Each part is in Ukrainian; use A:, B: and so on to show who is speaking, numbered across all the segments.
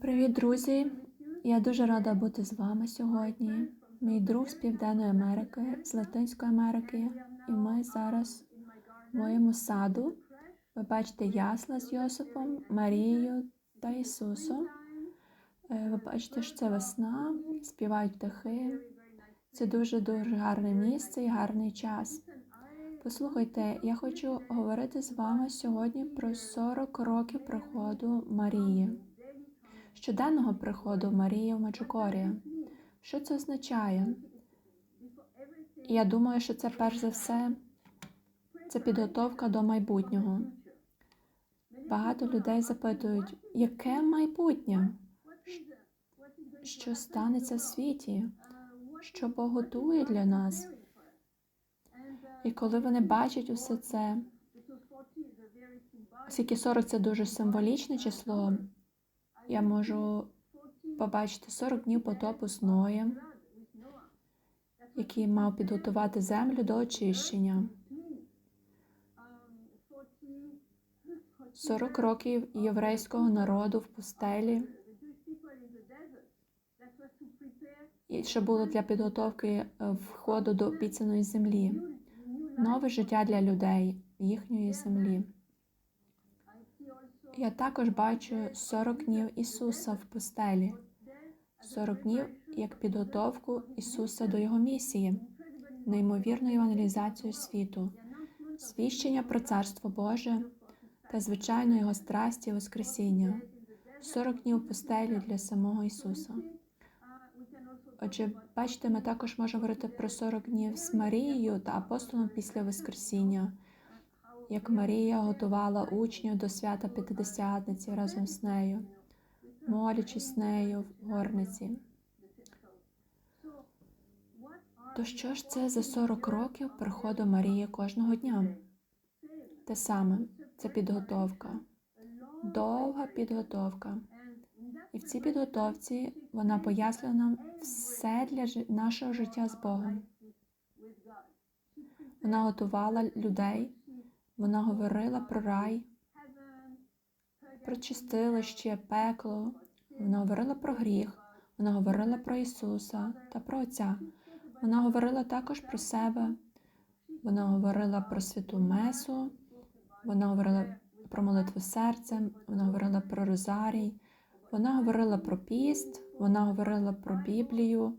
A: Привіт, друзі! Я дуже рада бути з вами сьогодні. Мій друг з Південної Америки, з Латинської Америки, і ми зараз в моєму саду. Ви бачите ясла з Йосипом, Марією та Ісусом. Е, Ви бачите, що це весна, співають птахи. Це дуже дуже гарне місце і гарний час. Послухайте, я хочу говорити з вами сьогодні про 40 років приходу Марії, щоденного приходу Марії в Меджугорі. Що це означає? Я думаю, що це перш за все це підготовка до майбутнього. Багато людей запитують, яке майбутнє? Що станеться в світі? Що Бог готує для нас? І коли вони бачать усе це, оскільки 40 це дуже символічне число, я можу побачити 40 днів потопу з Ноєм, який мав підготувати землю до очищення. 40 років єврейського народу в пустелі, що було для підготовки е, входу до обіцяної землі, нове життя для людей їхньої землі. Я також бачу 40 днів Ісуса в пустелі, 40 днів як підготовку Ісуса до Його місії, неймовірну евангелізацію світу, свідчення про Царство Боже та, звичайно, Його страсті і Воскресіння, 40 днів пустелі для самого Ісуса. Отже, бачите, ми також можемо говорити про 40 днів з Марією та апостолом після Воскресіння, як Марія готувала учнів до свята П'ятидесятниці разом з нею, молячись з нею в горниці. То що ж це за 40 років приходу Марії кожного дня? Те саме, це підготовка, довга підготовка. І в цій підготовці вона пояснює нам все для нашого життя з Богом. Вона готувала людей, вона говорила про рай, про чистилище, пекло, вона говорила про гріх, вона говорила про Ісуса та про Отця. Вона говорила також про себе, вона говорила про святу Месу, вона говорила про молитву серцем, вона говорила про Розарій. Вона говорила про піст, вона говорила про Біблію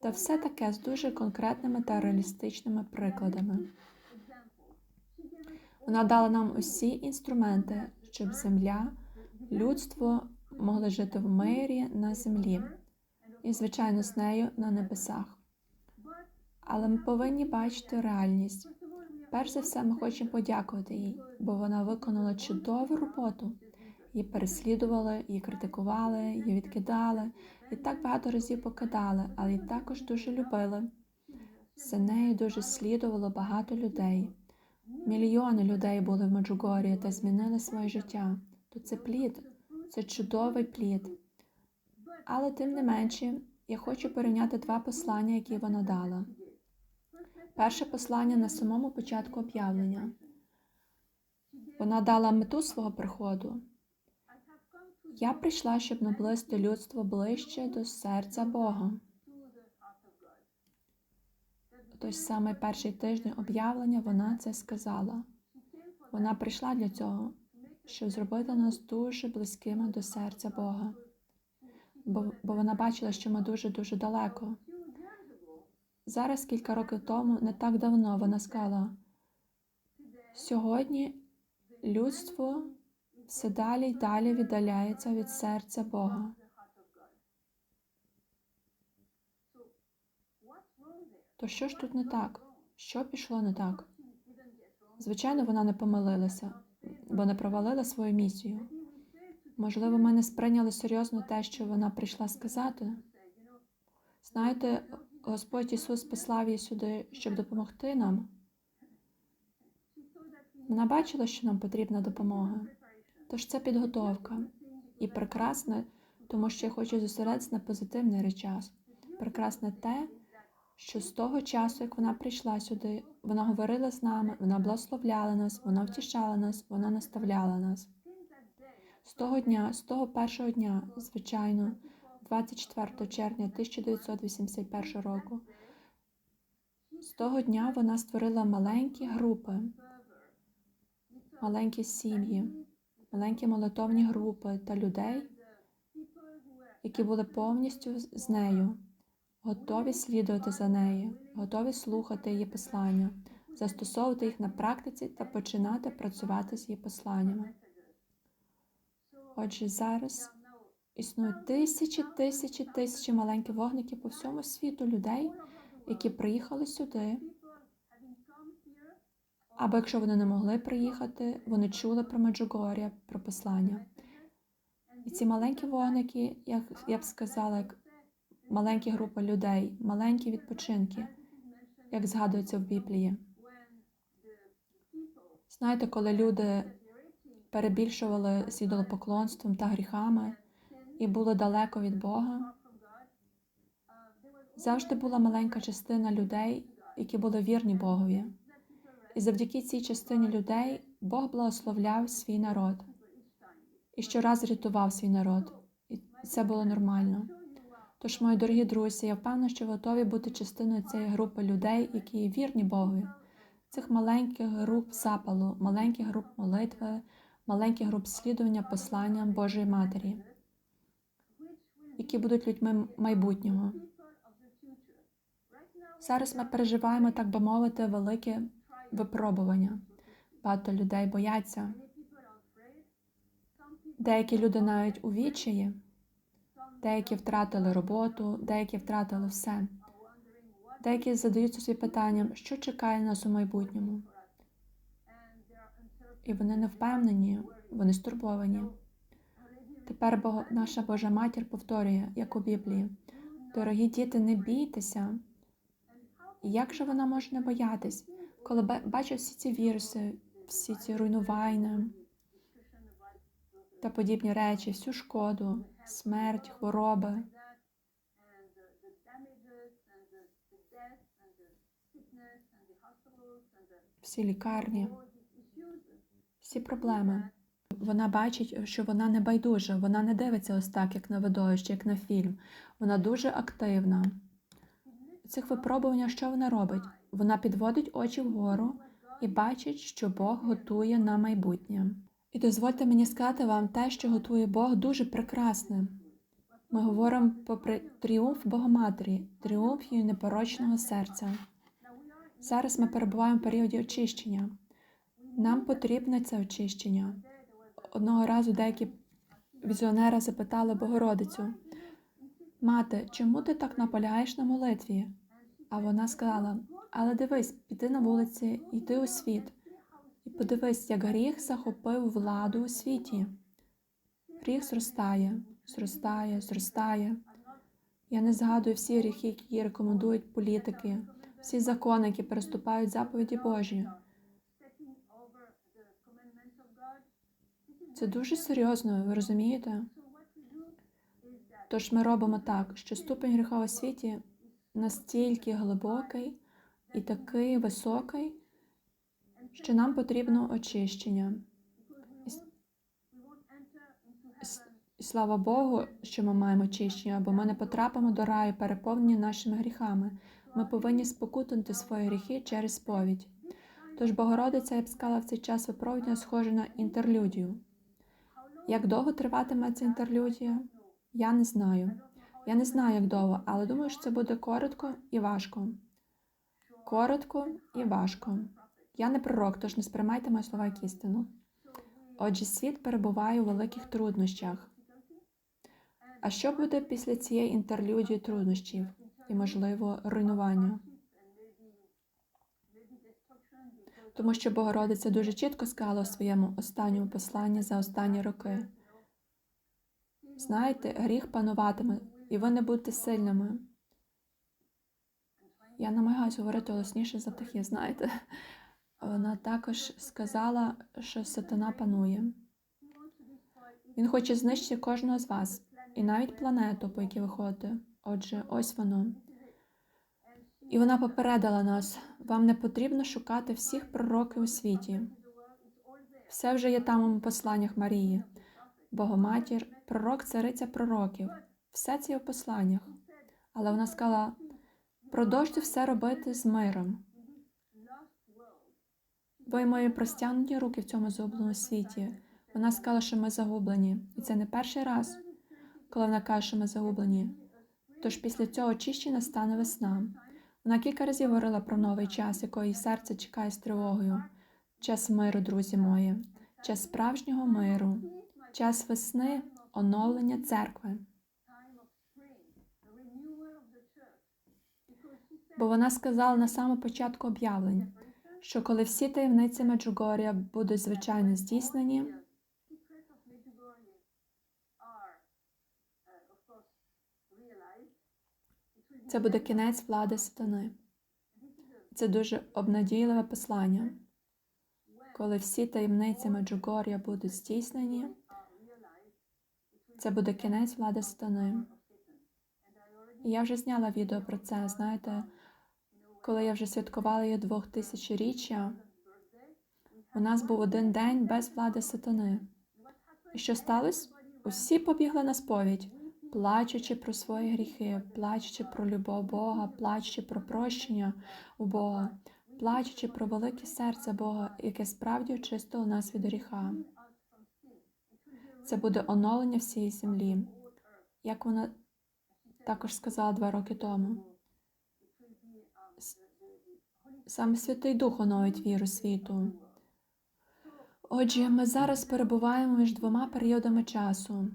A: та все таке з дуже конкретними та реалістичними прикладами. Вона дала нам усі інструменти, щоб земля, людство могли жити в мирі на землі і, звичайно, з нею на небесах. Але ми повинні бачити реальність. Перш за все, ми хочемо подякувати їй, бо вона виконала чудову роботу. Її переслідували, її критикували, її відкидали, і так багато разів покидали, але її також дуже любили. За нею дуже слідувало багато людей. Мільйони людей були в Меджугорі та змінили своє життя. То це плід, це чудовий плід. Але тим не менше, я хочу порівняти два послання, які вона дала. Перше послання на самому початку об'явлення. Вона дала мету свого приходу. Я прийшла, щоб наблизити людство ближче до серця Бога. Той самий перший тиждень об'явлення вона це сказала. Вона прийшла для цього, щоб зробити нас дуже близькими до серця Бога. Бо, бо вона бачила, що ми дуже-дуже далеко. Зараз, кілька років тому, не так давно, вона сказала: сьогодні людство все далі й далі віддаляється від серця Бога. То що ж тут не так? Що пішло не так? Звичайно, вона не помилилася, бо не провалила свою місію. Можливо, ми не сприйняли серйозно те, що вона прийшла сказати. Знаєте, Господь Ісус послав її сюди, щоб допомогти нам. Вона бачила, що нам потрібна допомога. Тож це підготовка. І прекрасне, тому що я хочу зосередитися на позитивний речас. Прекрасне те, що з того часу, як вона прийшла сюди, вона говорила з нами, вона благословляла нас, вона втішала нас, вона наставляла нас. З того дня, з того першого дня, звичайно, 24 червня 1981 року, з того дня вона створила маленькі групи, маленькі сім'ї, маленькі молитовні групи та людей, які були повністю з- нею, готові слідувати за нею, готові слухати її послання, застосовувати їх на практиці та починати працювати з її посланнями. Отже, зараз існують тисячі, тисячі, тисячі маленьких вогників по всьому світу людей, які приїхали сюди. Або якщо вони не могли приїхати, вони чули про Меджугор'я, про послання. І ці маленькі вогники, як я б сказала, як маленькі групи людей, маленькі відпочинки, як згадується в Біблії. Знаєте, коли люди перебільшували з ідолопоклонством та гріхами і були далеко від Бога, завжди була маленька частина людей, які були вірні Богові. І завдяки цій частині людей Бог благословляв свій народ і щораз рятував свій народ. І це було нормально. Тож, мої дорогі друзі, я впевнена, що готові бути частиною цієї групи людей, які є вірні Богові, цих маленьких груп запалу, маленьких груп молитви, маленьких груп слідування посланням Божої Матері, які будуть людьми майбутнього. Зараз ми переживаємо, так би мовити, велике випробування. Багато людей бояться. Деякі люди навіть у відчаї, деякі втратили роботу, деякі втратили все. Деякі задаються собі питанням, що чекає нас у майбутньому. І вони не впевнені, вони стурбовані. Тепер Бог, наша Божа матір повторює, як у Біблії: дорогі діти, не бійтеся. Як же вона може не боятись, коли ба- бачить всі ці віруси, всі ці руйнування та подібні речі, всю шкоду, смерть, хвороби. Всі лікарні, всі проблеми. Вона бачить, що вона не байдужа, вона не дивиться ось так, як на видовище, як на фільм. Вона дуже активна. У цих випробуваннях що вона робить? Вона підводить очі вгору і бачить, що Бог готує на майбутнє. І дозвольте мені сказати вам те, що готує Бог, дуже прекрасне. Ми говоримо про тріумф Богоматері, тріумф її непорочного серця. Зараз ми перебуваємо в періоді очищення. Нам потрібне це очищення. Одного разу деякі візіонери запитали Богородицю, Мати, чому ти так наполягаєш на молитві? А вона сказала: Але дивись, піди на вулиці, йди у світ, і подивись, як гріх захопив владу у світі. Гріх зростає, зростає, зростає. Я не згадую всі гріхи, які рекомендують політики, всі закони, які переступають заповіді Божі. Це дуже серйозно, ви розумієте? Тож ми робимо так, що ступень гріха у світі настільки глибокий і такий високий, що нам потрібно очищення. І, слава Богу, що ми маємо очищення, бо ми не потрапимо до раю, переповнені нашими гріхами. Ми повинні спокутати свої гріхи через сповідь. Тож Богородиця, я б сказала, в цей час випроводження схоже на інтерлюдію. Як довго триватиме ця інтерлюдія? Я не знаю. Я не знаю, як довго, але думаю, що це буде коротко і важко. Коротко і важко. Я не пророк, тож не сприймайте мої слова як істину. Отже, світ перебуває у великих труднощах. А що буде після цієї інтерлюдії труднощів і, можливо, руйнування? Тому що Богородиця дуже чітко сказала у своєму останньому посланні за останні роки. Знаєте, гріх пануватиме, і ви не будете сильними. Я намагаюся говорити голосніше за птахи, знаєте. Вона також сказала, що сатана панує. Він хоче знищити кожного з вас, і навіть планету, по якій ви ходите. Отже, ось воно. І вона попередила нас: вам не потрібно шукати всіх пророків у світі. Все вже є там у посланнях Марії. Богоматір, пророк, цариця пророків. Все це є в посланнях. Але вона сказала: продовжуйте все робити з миром. Ви мої простягнуті руки в цьому загубленому світі. Вона сказала, що ми загублені. І це не перший раз, коли вона каже, що ми загублені. Тож після цього очищення стане весна. Вона кілька разів говорила про новий час, якого її серце чекає з тривогою. Час миру, друзі мої, час справжнього миру, час весни, оновлення церкви. Бо вона сказала на самому початку об'явлень, що коли всі таємниці Меджугор'я будуть звичайно здійснені, це буде кінець влади сатани. Це дуже обнадійливе послання. Коли всі таємниці Меджугор'я будуть здійснені, це буде кінець влади сатани. Я вже зняла відео про це. Знаєте, коли я вже святкувала її двохтисячоріччя, у нас був один день без влади сатани. І що сталося? Усі побігли на сповідь, плачучи про свої гріхи, плачучи про любов Бога, плачучи про прощення у Бога, плачучи про велике серце Бога, яке справді очистило нас від гріха. Це буде оновлення всієї землі, як вона також сказала два роки тому. С- Саме Святий Дух оновить віру світу. Отже, ми зараз перебуваємо між двома періодами часу.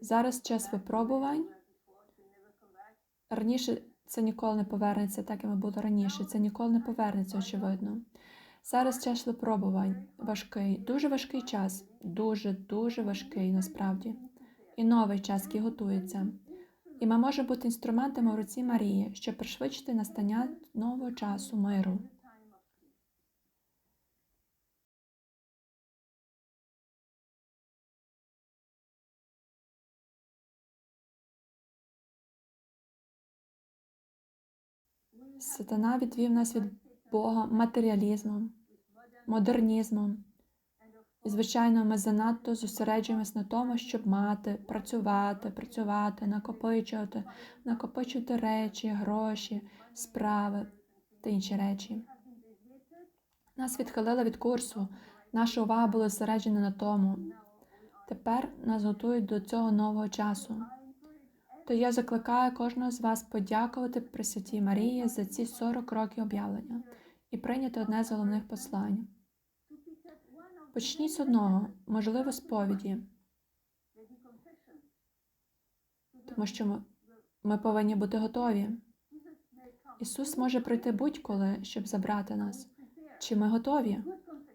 A: Зараз час випробувань. Раніше це ніколи не повернеться, так як було раніше. Це ніколи не повернеться, очевидно. Зараз час випробувань важкий, дуже важкий час, дуже дуже важкий насправді. І новий час, який готується. І ми можемо бути інструментами в руці Марії, щоб пришвидшити настання нового часу миру. Сатана відвів нас від Бога матеріалізмом, модернізмом. Звичайно, ми занадто зосереджуємось на тому, щоб мати, працювати, працювати, накопичувати, накопичувати речі, гроші, справи та інші речі. Нас відхилили від курсу, наша увага була зосереджена на тому. Тепер нас готують до цього нового часу. То я закликаю кожного з вас подякувати Пресвятій Марії за ці 40 років об'явлення і прийняти одне з головних послань. Почніть з одного, можливо, сповіді, тому що ми, ми повинні бути готові. Ісус може прийти будь-коли, щоб забрати нас. Чи ми готові?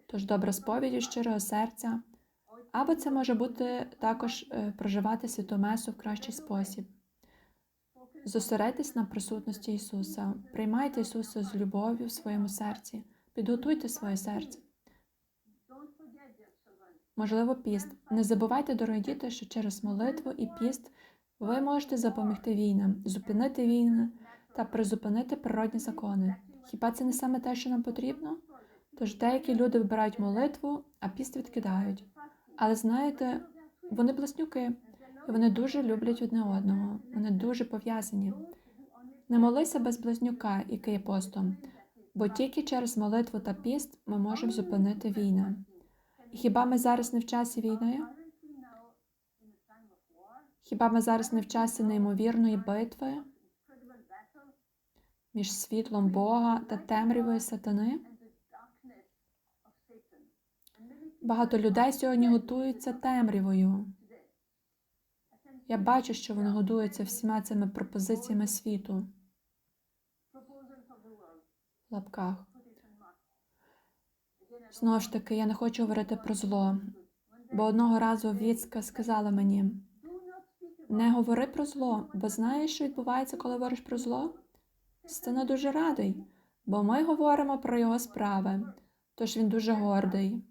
A: Тож добра сповідь щирого серця, або це може бути також е, проживати святу месу в кращий спосіб. Зосередьтесь на присутності Ісуса, приймайте Ісуса з любов'ю в своєму серці, підготуйте своє серце. Можливо, піст. Не забувайте, дорогі діти, що через молитву і піст ви можете запомогти війнам, зупинити війни та призупинити природні закони. Хіба це не саме те, що нам потрібно? Тож деякі люди вибирають молитву, а піст відкидають. Але знаєте, вони близнюки, і вони дуже люблять одне одного. Вони дуже пов'язані. Не молися без близнюка, який є постом, бо тільки через молитву та піст ми можемо зупинити війни. Хіба ми зараз не в часі війни? Хіба ми зараз не в часі неймовірної битви між світлом Бога та темрявою сатани? Багато людей сьогодні готуються темрявою. Я бачу, що вони годуються всіма цими пропозиціями світу в лапках. Знову ж таки, я не хочу говорити про зло, бо одного разу Віцка сказала мені: не говори про зло, бо знаєш, що відбувається, коли говориш про зло? Стане дуже радий, бо ми говоримо про його справи, тож він дуже гордий.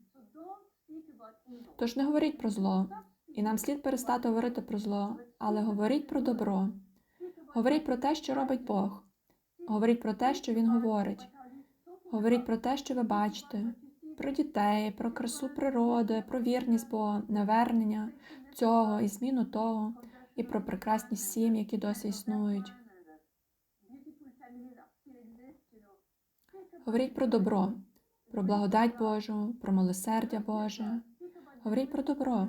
A: Тож не говоріть про зло, і нам слід перестати говорити про зло, але говоріть про добро. Говоріть про те, що робить Бог. Говоріть про те, що Він говорить. Говоріть про те, що ви бачите. Про дітей, про красу природи, про вірність Бога, навернення цього і зміну того, і про прекрасні сім'ї, які досі існують. Говоріть про добро, про благодать Божу, про милосердя Боже. Говоріть про добро.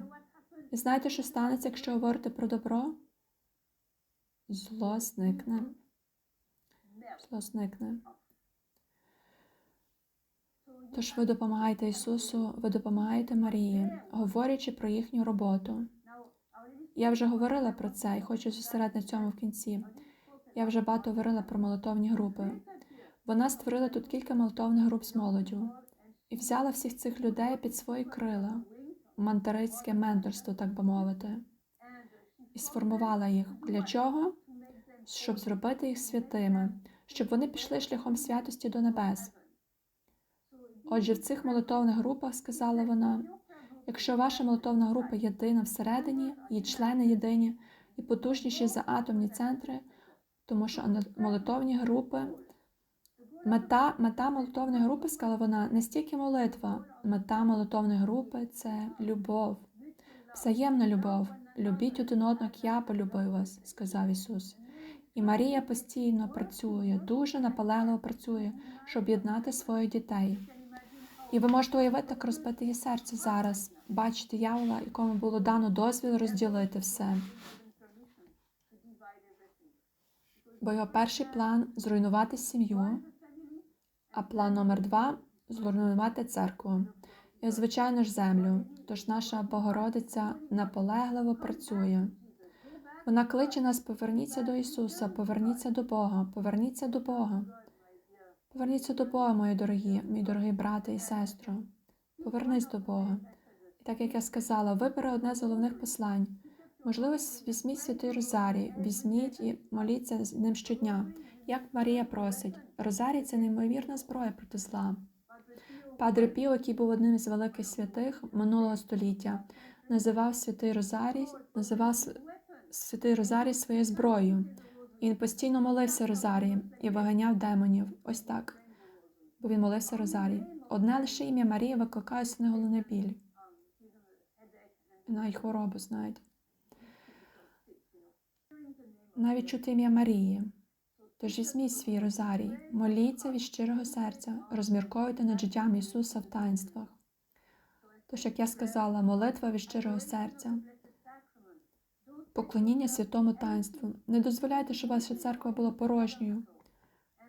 A: І знаєте, що станеться, якщо говорите про добро? Зло зникне. Зло зникне. Тож ви допомагаєте Ісусу, ви допомагаєте Марії, говорячи про їхню роботу. Я вже говорила про це і хочу зосередити на цьому в кінці. Я вже багато говорила про молитовні групи. Вона створила тут кілька молитовних груп з молоддю і взяла всіх цих людей під свої крила, мандарицьке менторство, так би мовити, і сформувала їх. Для чого? Щоб зробити їх святими, щоб вони пішли шляхом святості до небес. Отже, в цих молитовних групах, сказала вона, якщо ваша молитовна група єдина всередині, її члени єдині і потужніші за атомні центри, тому що молитовні групи, мета, мета молитовної групи, сказала вона, не стільки молитва, мета молитовної групи це любов, взаємна любов. Любіть один одного, як я полюбив вас, сказав Ісус. І Марія постійно працює, дуже наполегливо працює, щоб єднати своїх дітей. І ви можете уявити, як розбити її серце зараз, бачити явола, якому було дано дозвіл розділити все. Бо його перший план зруйнувати сім'ю, а план номер два зруйнувати церкву. І, звичайно ж, землю. Тож наша Богородиця наполегливо працює. Вона кличе нас: поверніться до Ісуса, поверніться до Бога, поверніться до Бога. Поверніться до Бога, мої дорогі, мій дорогий брате і сестро. Повернись до Бога. І так як я сказала, вибери одне з головних послань. Можливо, візьміть святий Розарій, візьміть і моліться з ним щодня, як Марія просить. Розарій це неймовірна зброя проти зла. Падре Піо, який був одним із великих святих минулого століття, називав святий Розарій, називав святий Розарій своєю зброєю. Він постійно молився Розарієм і виганяв демонів. Ось так. Бо він молився Розарій. Одне лише ім'я Марії викликає головний біль. Навіть хворобу, знаєте. Навіть чути ім'я Марії. Тож візьміть свій Розарій, моліться від щирого серця, розмірковуйте над життям Ісуса в таїнствах. Тож, як я сказала, молитва від щирого серця. Поклоніння святому таїнству. Не дозволяйте, щоб ваша церква була порожньою.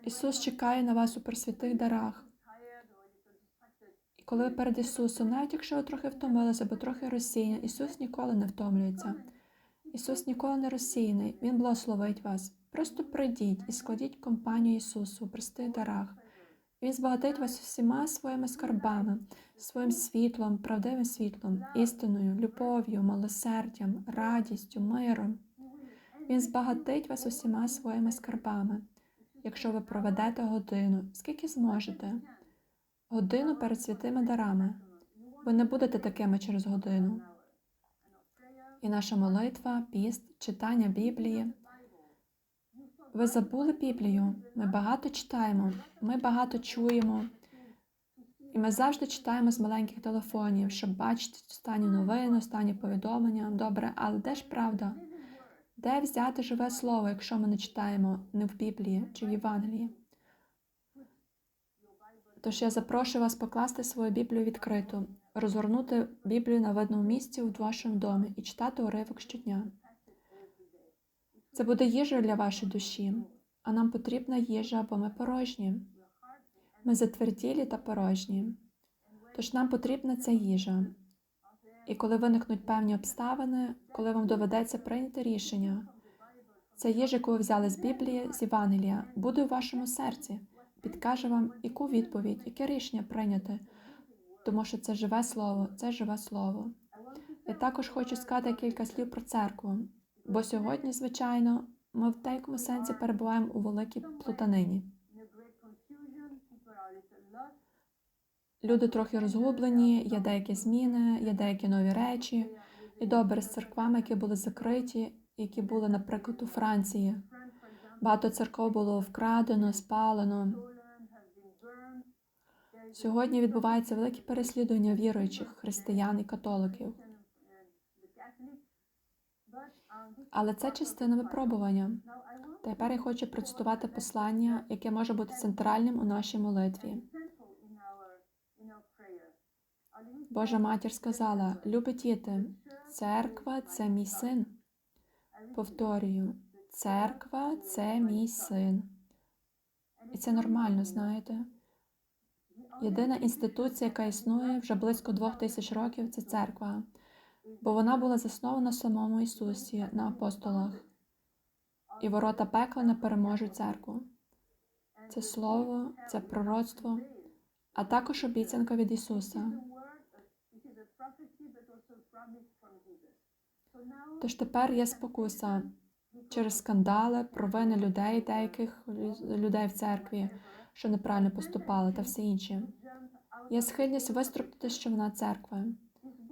A: Ісус чекає на вас у присвятих дарах. І коли ви перед Ісусом, навіть якщо ви трохи втомилися або трохи розсіяні, Ісус ніколи не втомлюється. Ісус ніколи не розсіяний, Він благословить вас. Просто прийдіть і складіть компанію Ісусу у простих дарах. Він збагатить вас всіма своїми скарбами, своїм світлом, правдивим світлом, істиною, любов'ю, милосердям, радістю, миром. Він збагатить вас усіма своїми скарбами, якщо ви проведете годину, скільки зможете, годину перед святими дарами. Ви не будете такими через годину. І наша молитва, піст, читання Біблії. Ви забули Біблію? Ми багато читаємо, ми багато чуємо, і ми завжди читаємо з маленьких телефонів, щоб бачити останні новини, останні повідомлення. Добре, але де ж правда? Де взяти живе слово, якщо ми не читаємо не в Біблії чи в Євангелії? Тож я запрошую вас покласти свою Біблію відкриту, розгорнути Біблію на видному місці у вашому домі і читати уривок щодня. Це буде їжа для вашої душі, а нам потрібна їжа, бо ми порожні. Ми затверділі та порожні. Тож нам потрібна ця їжа. І коли виникнуть певні обставини, коли вам доведеться прийняти рішення, ця їжа, яку ви взяли з Біблії, з Євангелія, буде у вашому серці, підкаже вам, яку відповідь, яке рішення прийняти, тому що це живе слово, це живе слово. Я також хочу сказати кілька слів про церкву. Бо сьогодні, звичайно, ми в деякому сенсі перебуваємо у великій плутанині. Люди трохи розгублені, є деякі зміни, є деякі нові речі. І добре з церквами, які були закриті, які були, наприклад, у Франції. Багато церков було вкрадено, спалено. Сьогодні відбувається велике переслідування віруючих християн і католиків. Але це частина випробування. Тепер я хочу процитувати послання, яке може бути центральним у нашій молитві. Божа матір сказала: Любі діти, церква це мій син. Повторюю, церква це мій син. І це нормально, знаєте. Єдина інституція, яка існує вже близько двох тисяч років, це церква, бо вона була заснована самому Ісусі на апостолах, і ворота пекла не переможуть церкву. Це слово, це пророцтво, а також обіцянка від Ісуса. Тож тепер є спокуса через скандали, провини людей, деяких людей в церкві, що неправильно поступали, та все інше. Є схильність виструбити, що вона церква.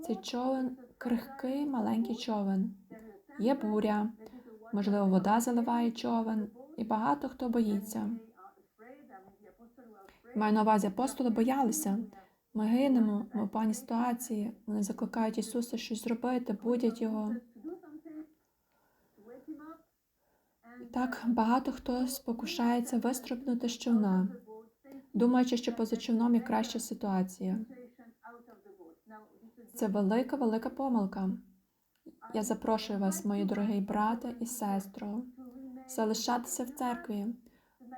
A: Цей човен крихкий, маленький човен. Є буря, можливо, вода заливає човен, і багато хто боїться. Маю на увазі, апостоли боялися. Ми гинемо, ми в пані ситуації. Вони закликають Ісуса щось зробити, будять його. Так багато хто спокушається вистрибнути з човна, думаючи, що поза човном є краща ситуація. Це велика, велика помилка. Я запрошую вас, мої дорогі брати і сестро, залишатися в церкві.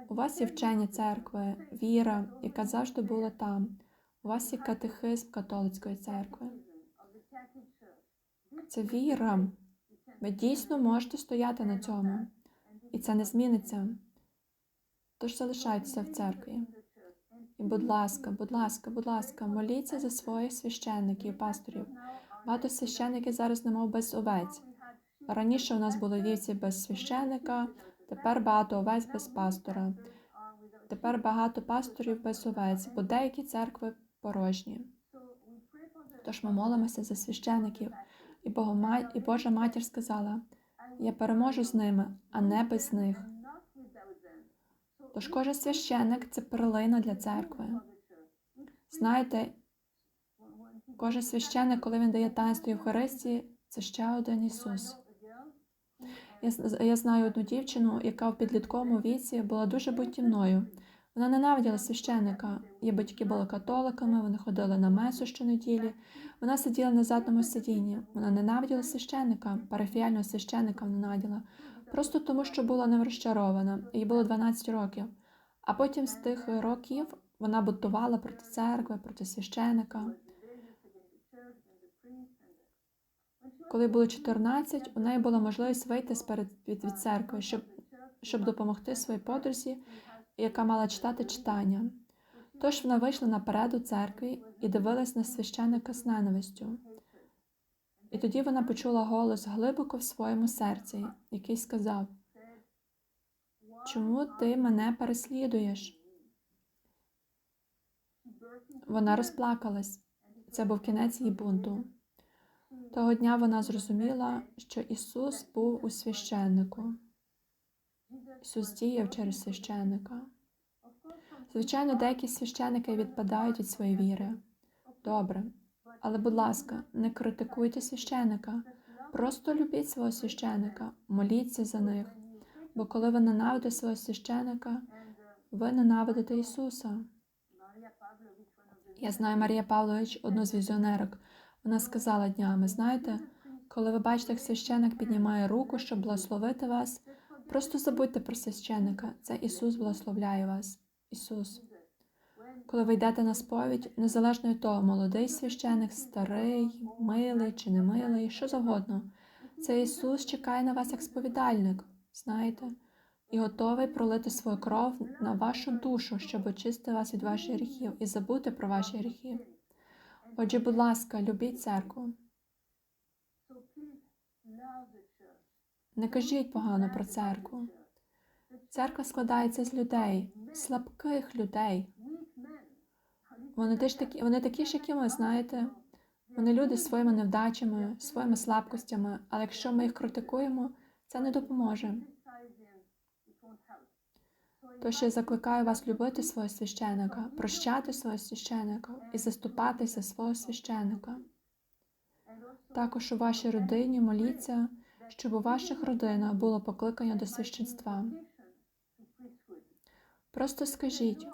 A: У вас є вчення церкви, віра, яка завжди була там. У вас є катехизм католицької церкви. Це віра. Ви дійсно можете стояти на цьому, і це не зміниться. Тож залишайтеся в церкві. І, будь ласка, будь ласка, будь ласка, моліться за своїх священників, пасторів. Багато священників зараз немов без овець. Раніше у нас були вівці без священника, тепер багато овець без пастора. Тепер багато пасторів без овець, бо деякі церкви порожні. Тож ми молимося за священиків, і, Богома... і Божа матір сказала: Я переможу з ними, а не без них. Тож кожен священник це перлина для церкви. Знаєте, кожен священник, коли він дає таїнство Євхаристії, це ще один Ісус. Я, я знаю одну дівчину, яка в підлітковому віці була дуже бунтівною. Вона ненавиділа священника. Її батьки були католиками, вони ходили на месу щонеділі. Вона сиділа на задньому сидінні. Вона ненавиділа священника, парафіального священика вона ненавиділа. Просто тому, що була не розчарована. Їй було 12 років. А потім з тих років вона бунтувала проти церкви, проти священика. Коли було 14, у неї була можливість вийти сперед від, від церкви, щоб, щоб допомогти своїй подрузі, яка мала читати читання. Тож вона вийшла наперед у церкві і дивилась на священика з ненавистю. І тоді вона почула голос глибоко в своєму серці, який сказав: Чому ти мене переслідуєш? Вона розплакалась. Це був кінець її бунту. Того дня вона зрозуміла, що Ісус був у священнику. Ісус діяв через священника. Звичайно, деякі священники відпадають від своєї віри. Добре. Але, будь ласка, не критикуйте священика. Просто любіть свого священика, моліться за них. Бо коли ви ненавидите свого священика, ви ненавидите Ісуса. Я знаю Марія Павлович, одну з візіонерок. Вона сказала днями: знаєте, коли ви бачите, як священик піднімає руку, щоб благословити вас, просто забудьте про священика. Це Ісус благословляє вас. Ісус. Коли ви йдете на сповідь, незалежно від того, молодий священик, старий, милий чи не милий, що завгодно, це Ісус чекає на вас як сповідальник, знаєте, і готовий пролити свою кров на вашу душу, щоб очистити вас від ваших гріхів і забути про ваші гріхи. Отже, будь ласка, любіть церкву. Не кажіть погано про церкву. Церква складається з людей, слабких людей. Вони теж такі, вони такі ж, як і ми, знаєте. Вони люди з своїми невдачами, своїми слабкостями, але якщо ми їх критикуємо, це не допоможе. Тож я закликаю вас любити свого священика, прощати свого священика і заступатися за свого священика. Також у вашій родині моліться, щоб у ваших родинах було покликання до священства. Просто скажіть,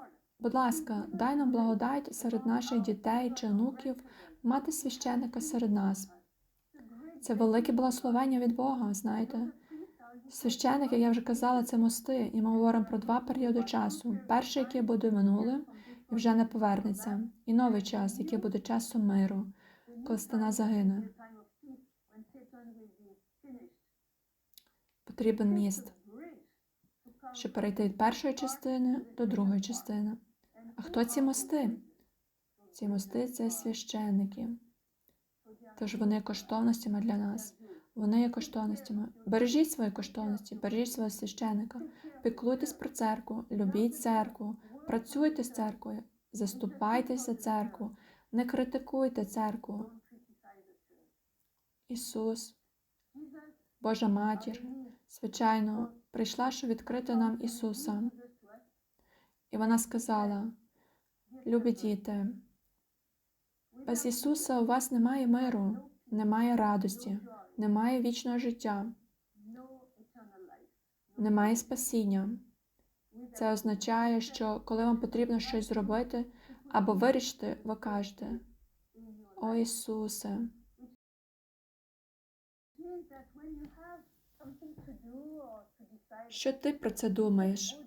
A: будь ласка, дай нам благодать серед наших дітей чи онуків мати священика серед нас. Це велике благословення від Бога, знаєте. Священик, як я вже казала, це мости, і ми говоримо про два періоди часу: перший, який буде минулим і вже не повернеться, і новий час, який буде часом миру, коли стана загине. Потрібен міст, щоб перейти від першої частини до другої частини. А хто ці мости? Ці мости це священники. Тож вони є коштовностями для нас. Вони є коштовностями. Бережіть свої коштовності, бережіть свого священика, піклуйтесь про церкву, любіть церкву, працюйте з церквою, заступайтеся за церкву, не критикуйте церкву. Ісус, Божа Матір, звичайно, прийшла, щоб відкрити нам Ісуса. І вона сказала: Любі діти, без Ісуса у вас немає миру, немає радості, немає вічного життя, немає спасіння. Це означає, що коли вам потрібно щось зробити або вирішити, ви кажете: О Ісусе, що ти про це думаєш?